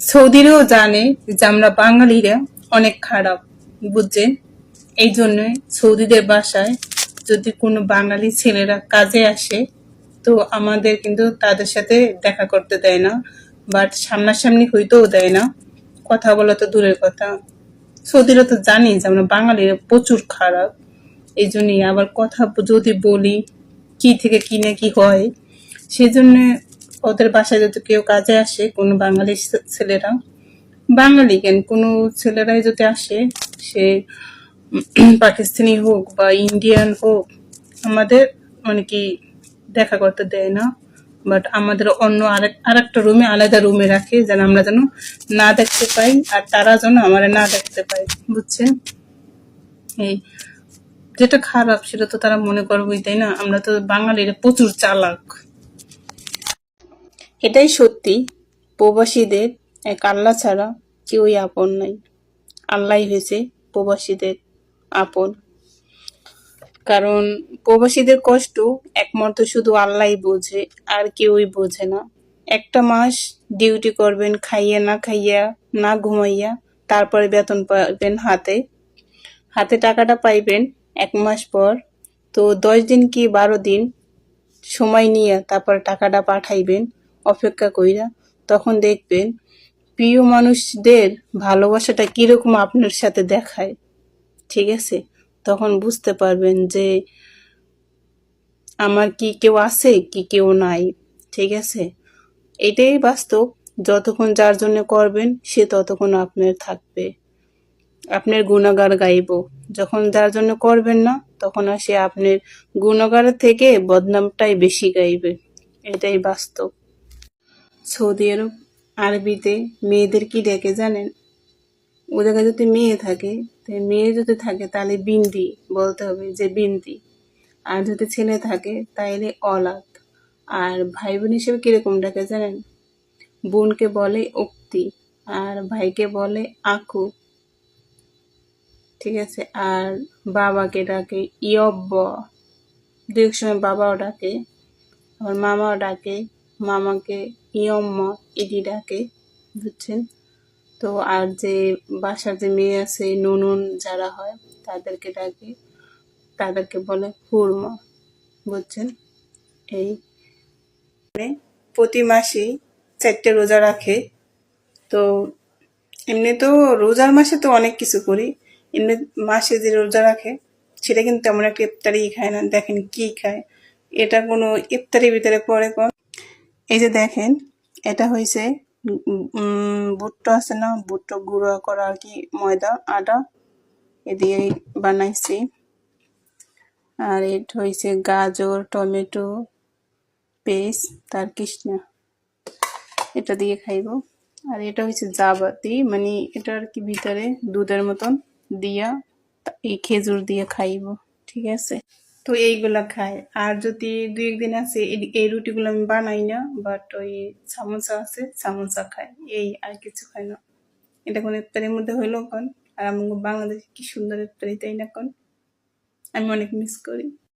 সৌদিরাও জানে যে আমরা বাঙালিরা অনেক খারাপ, বুঝছেন? এই জন্য সৌদিদের বাসায় যদি কোনো বাঙালি ছেলেরা কাজে আসে, তো আমাদের কিন্তু তাদের সাথে দেখা করতে দেয় না, বাট সামনাসামনি হইতেও দেয় না। কথা বলা তো দূরের কথা। সৌদিরা তো জানি যে আমরা বাঙালিরা প্রচুর খারাপ। এই জন্যই আবার কথা যদি বলি, কি থেকে কি না কি হয়, সেজন্য ওদের বাসায় যদি কেউ কাজে আসে, কোনো বাঙালি ছেলেরা, বাঙালি কেন? কোনো ছেলেরাই যদি আসে, সে পাকিস্তানি হোক বা ইন্ডিয়ান হোক, আমাদের মানে কি দেখা করতে দেয় না। বাট আমাদের অন্য আরেক আরেকটা রুমে আলাদা রুমে রাখে, যেন আমরা যেন না দেখতে পাই, আর তারা যেন আমরা না দেখতে পাই বুঝছেন? এই যেটা খারাপ, সেটা তো তারা মনে করবেই, তাই না? আমরা তো বাঙালিরা প্রচুর চালাক। এটাই সত্যি। প্রবাসীদের, এক আল্লাহ ছাড়া কেউই আপন নাই। আল্লাহ হয়েছে প্রবাসীদের আপন। কারণ প্রবাসীদের কষ্ট একমাত্র শুধু আল্লাহই বোঝে, আর কেউই বোঝে না। একটা মাস ডিউটি করবেন, খাইয়া না খাইয়া, না ঘুমাইয়া তারপরে বেতন পাবেন হাতে। হাতে টাকাটা পাইবেন এক মাস পর। তো দশ দিন কি বারো দিন সময় নিয়ে তারপর টাকাটা পাঠাইবেন। অপেক্ষা কইরা তখন দেখবেন প্রিয় মানুষদের ভালোবাসাটা কীরকম আপনার সাথে দেখায়, ঠিক আছে? তখন বুঝতে পারবেন যে আমার কি কেউ আছে, কি কেউ নাই, ঠিক আছে? এটাই বাস্তব, যতক্ষণ যার জন্য করবেন, সে ততক্ষণ আপনার থাকবে। আপনার গুণাগার গাইব। যখন যার জন্য করবেন না, তখন আর সে আপনার গুণাগারের থেকে বদনামটাই বেশি গাইবে। এটাই বাস্তব। সৌদি আরব আরবিতে মেয়েদের কি ডেকে জানেন? ওদের কাছে যদি মেয়ে থাকে, তো মেয়ে যদি থাকে তাহলে বিন্দি বলতে হবে যে বিন্দি আর যদি ছেলে থাকে তাহলে অলাদ আর ভাই বোন হিসেবে কীরকম ডাকে জানেন? বোনকে বলে উক্তি, আর ভাইকে বলে আকু। ঠিক আছে, আর বাবাকে ডাকে ইয়ব্ব। দু এক সময় বাবাও ডাকে, আবার মামাও ডাকে, মামাকে ইয়ম্মা ইদি ডাকে বুঝছেন তো আর যে বাসার যে মেয়ে আছে নুনুন যারা হয়, তাদেরকে ডাকে, তাদেরকে বলে হুরমা বুঝছেন? এই মানে প্রতি মাসেই চারটে রোজা রাখে। তো এমনি তো রোজার মাসে তো অনেক কিছু করি। এমনি মাসে যে রোজা রাখে, সেটা কিন্তু তেমন একটা ইফতারি খায় না। দেখেন কি খায়। এটা কোনো ইফতারির ভিতরে পড়ে কোন এই যে দেখেন, এটা হয়েছে বুট্টো আছে না, বুট্টো গুঁড়ো করা আর কি, ময়দা আটা এ দিয়ে বানাইছি। আর এটা হয়েছে গাজর, টমেটো, পেস্ট, তার কৃষ্ণা। এটা দিয়ে খাইব। আর এটা হচ্ছে জাবাতি মানে এটা আর কি ভিতরে দুধের মতন দিয়া এই খেজুর দিয়ে খাইব, ঠিক আছে? তো এইগুলা খাই। আর যদি দুই একদিন আছে, এই- রুটিগুলো আমি বানাই না বাট ওই সামোসা আছে, সামোসা খাই। এই আর কিছু খাই না। এটা কোন ইফতারের মধ্যে হইল কোন আর আমাকে বাংলাদেশে কি সুন্দর ইফতারি তাই না কোন আমি অনেক মিস করি।